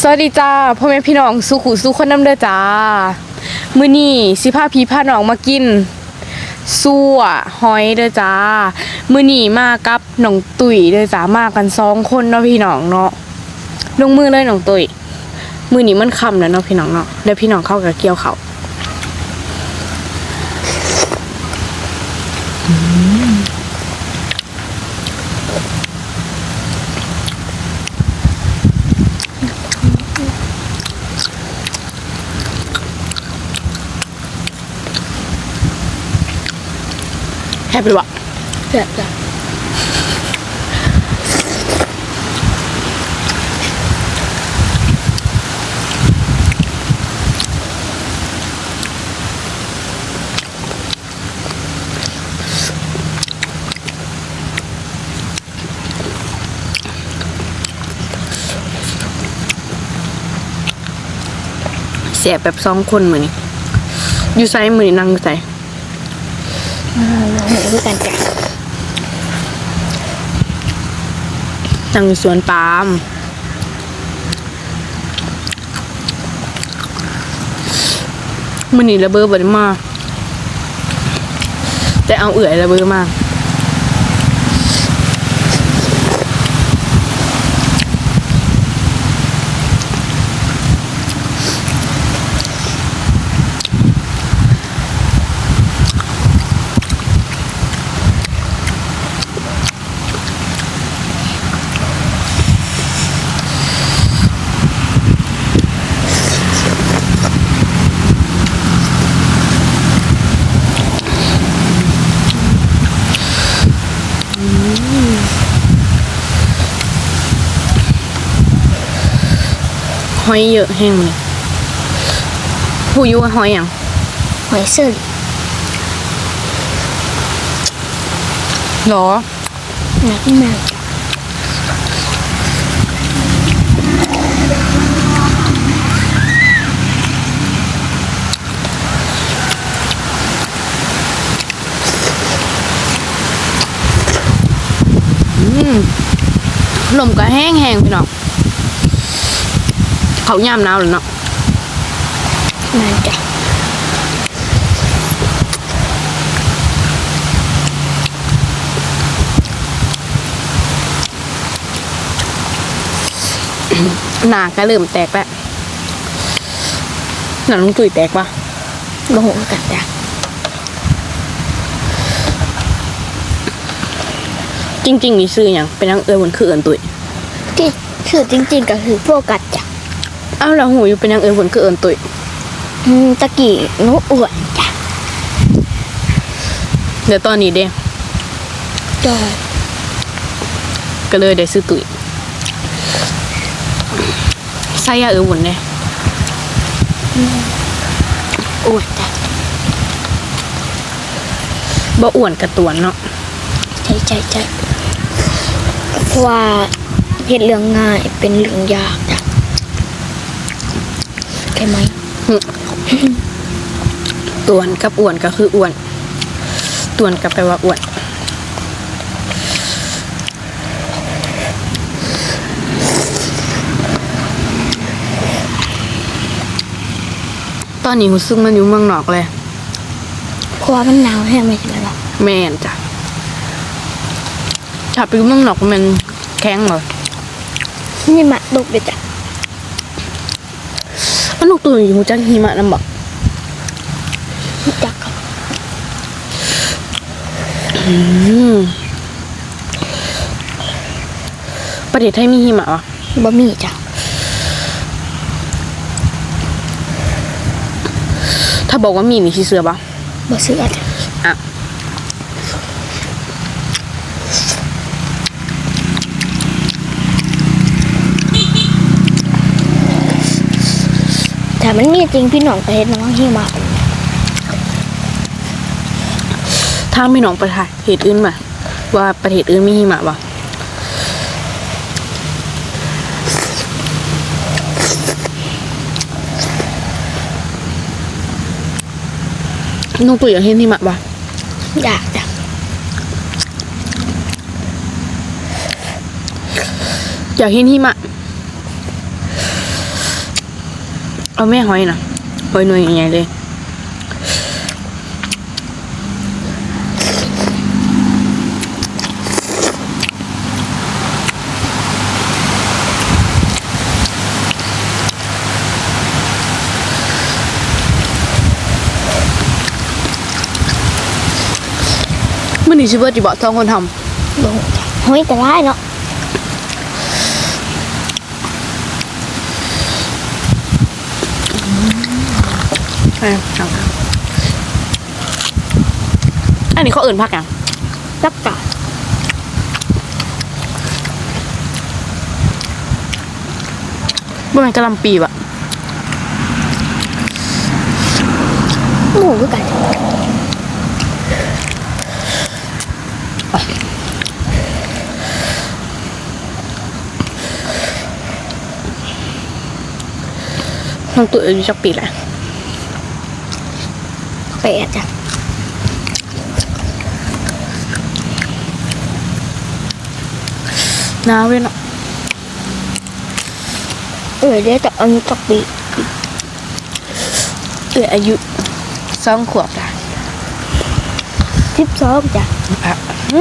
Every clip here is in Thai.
สวัสดีจ้าพ่อแม่พี่น้องสุขุสุขคนน้ำเด้อจ้า มื้อนี้สิพาพี่พาน้องมากินซั่วหอยเด้อจ้า มื้อนี้มากับน้องตุ๋ยเด้อจ้ามากันสองคนเนาะพี่น้องเนาะลงมือเลยน้องตุ๋ยมื้อนี้มันค่ำแล้วเนาะพี่น้องเนาะเดี๋ยวพี่น้องเข้ากับเกี่ยวเขา วแฮปปี้วะเสียจ้ะเสียแบบสองคนมื้อนี้อยู่ไสมื้อนี้นั่งอยู่ไส หมูคือกันจ้ะนั่งอยู่สวนปาล์มมื้อนี้ระเบ้อบ่ได้มาแต่เอาเอื่อยระเบิดมาก หอยเยอะแห้งเลยผู้อยู่ว่าหอยอย่างหอยเสื้อหรอหนักมากลมก็แห้งแห้งพี่น้อง เขายามหนาวเลยเนาะนานจ้ะหนาก็เริ่มแตกแล้วหนังลุงตุ๋ยแตกปะโมโหคือกันจ้ะจริงๆนี่ซื้ออย่างเป็นนังเอือเหมือนคือเอินตุ๋ยที่คือจริง ๆ ก็คือพวกกัดจ้ะ อ้าวเราหูอยู่เป็นนังเอือเหมือนคือเอินตุ๋ยอืมตะกี้หนูอ้วนจ้ะเดี๋ยวตอนนี้เด้จอยก็เลยได้ซื้อตุ๋ยใส่ยาเอือหมุนเนี่ยอ้วนจ้ะบ่อ้วนกระตวนเนาะใช่ใช่ใช่เพราะว่าเห็ดเรื่องง่ายเป็นเรื่องยากจ้ะ ใช่ไหมตวนกับอ้วนก็คืออ้วนตวนก็แปลว่าอ้วนตอนนี้รู้สึกมันอยู่เมืองนอกเลย เพราะว่ามันหนาวแห้งไม่ใช่หรอแม่นจ้ะถ้าไปอยู่เมืองนอกมันแข็งเหรอนี่มาตกเลยจ้ะมันลู กตัวอยู่หูจักหิมะนำบอกรู้จักครับประเทศไทยมีหิมะวะบะหมี่จ้ะถ้าบอกว่ามีนี่สิเสือปะบะเสือจ้ะอะ แต่มันมีจริงพี่น้องประเทศน้องหิมะถ้ามีน้องประเทศอื่นมาว่าประเทศอื่นมีหิมะวะน้องตัวอยากเห็นหิมะปะอยากจ้ะอยากเห็นหิมะ เอาแม่หอยนะหอยหน่วยใหญ่ๆเลยมันนี่ชิเบิร์ดจีบอกสองคนทบ่หอยก็ได้เนาะำใช่ครับ อันนี้เขาเอื่นพักยังจักกะบ่แมันกะหลำปีบอะหมูคือกันน้องตุ๋ยอายุจักปีแหละ แปดจ้ะน้าเว้ยเนาะเออเดี๋ยวจะอายุจักปีเอืออายุสองขวบละสิบสองจ้ะอะเ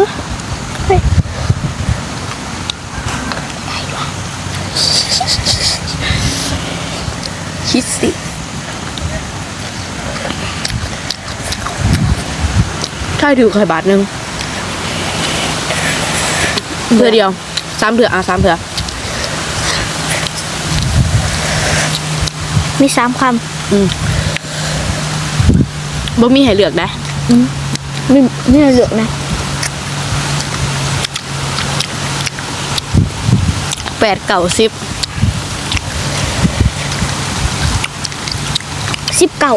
ฮ้ยคิดสิ ถ้าถือไข่บาทหนึ่งเถื่อเดียวสามเถื่ออะสามเถื่อมีสามคบ่มีให้เลือกได้ำมีมีเหลือกนะแปดเก่าสิบสิบเก้า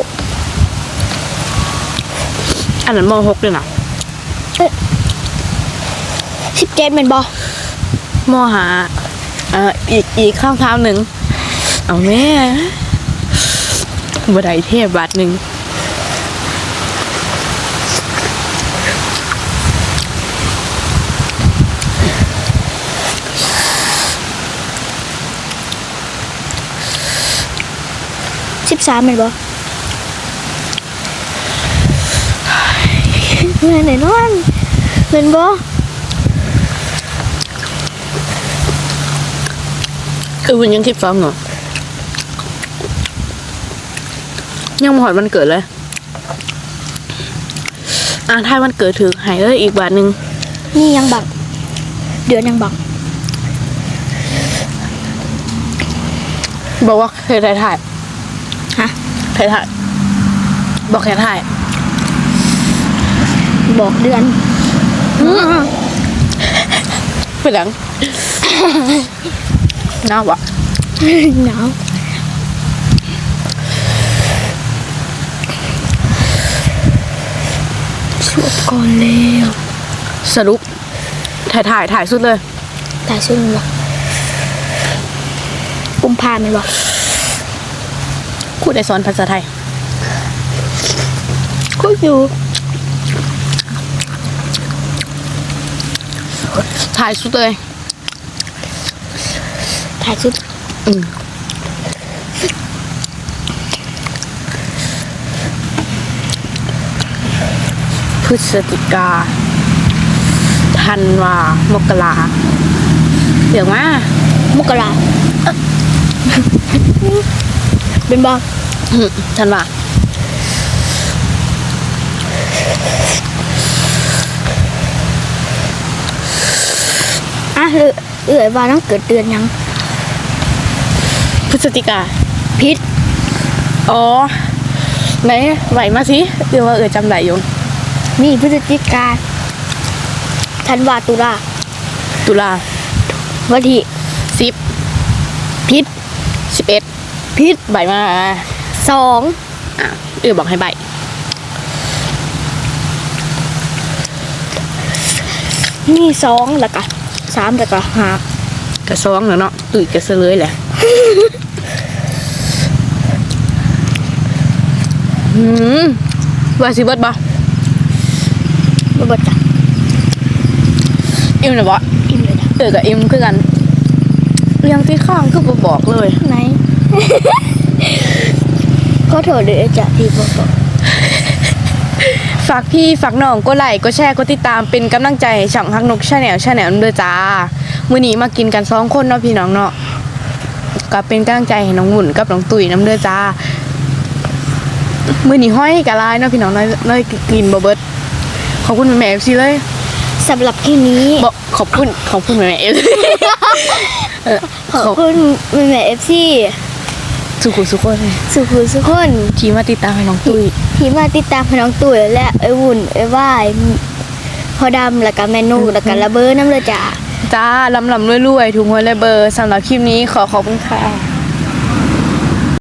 อันนั้นมหกเลยนะสิบเจ็ดเป็นบอมหาเอ่ออีกอีกข้างเท้าหนึ่งเอาแม่บัไดเทพบาทหนึ่งสิบสามเป็นบอ เงินไหนนอนเป็นบอคือวันยังคิดฟ้องเหรอยังมาหอดวันเกิดเลยอ่าถ้าวันเกิดถือใหายเลยอีกบาทหนึ่งนี่ยังบัก เดือนยังบัก บอกว่าเคยถ่ายถ่ายฮะถ่ายถ่ายบอกแค่ถ่าย บอกเดือนเป็นหลังน่าวะหนาวสวบก่อนเร็วสรุป ถ่ายถ่ายถ่ายสุดเลยตายซึ่งบอกกุมภามันบอกพูดในสอนภาษาไทยก็อยู่ ถ่ายสุดเลยถ่ายชุดอืมพฤศจิกาธันวามกราเดี๋ยวมามกราเป็นบอกอืมธันวา เอือเอื่อยว่าต้องเกิดเดือนยังพฤศจิกา พิษอ๋อ ไหนไหวมาสิเดี๋ยวว่าเออจำได้อยู่มีพฤศจิกาธันวาตุลาตุลาวันที่สิบพิษสิบเอ็ดพิษใบมาสองอะเออบอกให้ใบมีสองแล้วก็ สามแล้วก็ห้ากระซองแล้วเนาะตุ๋ยกระเสลยแหละหืมว่าสิเบิดบ่บ่เบดจ้ะอิ่มหรือบ่อิ่มเลยจ้ะเออกับอิ่มคือกันเรื่องที่ข้างคือบ่บอกเลยไหนอโทษเลยจ้ะที่บอกบอก ฝากพี่ฝากน้องกดไลค์กดแชร์กดติดตามเป็นกำลังใจให้ช่องฮักนกชาแนลชาแนลเด้อจ้ามื้อนี้มากินกันสองคนเนาะพี่น้องเนาะก็เป็นกำลังใจให้น้องหมุนกับน้องตุ๋ยน้ำเด้อจ้ามื้อนี้ห้อยกะลายเนาะพี่น้องน้อยน้อยกินบ่เบิดขอบคุณแม่ๆ FC เลยสำหรับคลิปนี้บอกขอบคุณขอบคุณแม่ๆ FC เออขอบคุณแม่แม่เอฟซี สุขุสุขคนสุขุสุขคนที่มาติดตามให้น้องตุ๋ยที่มาติดตามให้น้องตุ๋ยและไอ้วุ่นไอ้ว่ายพอดำแล้วก็แมนูแล้วก็ระเบ้อน้ำเลยจ้ะจ้าลำลำรวยๆถุงหัวและเบอร์สำหรับคลิปนี้ขอขอบคุณค่ะ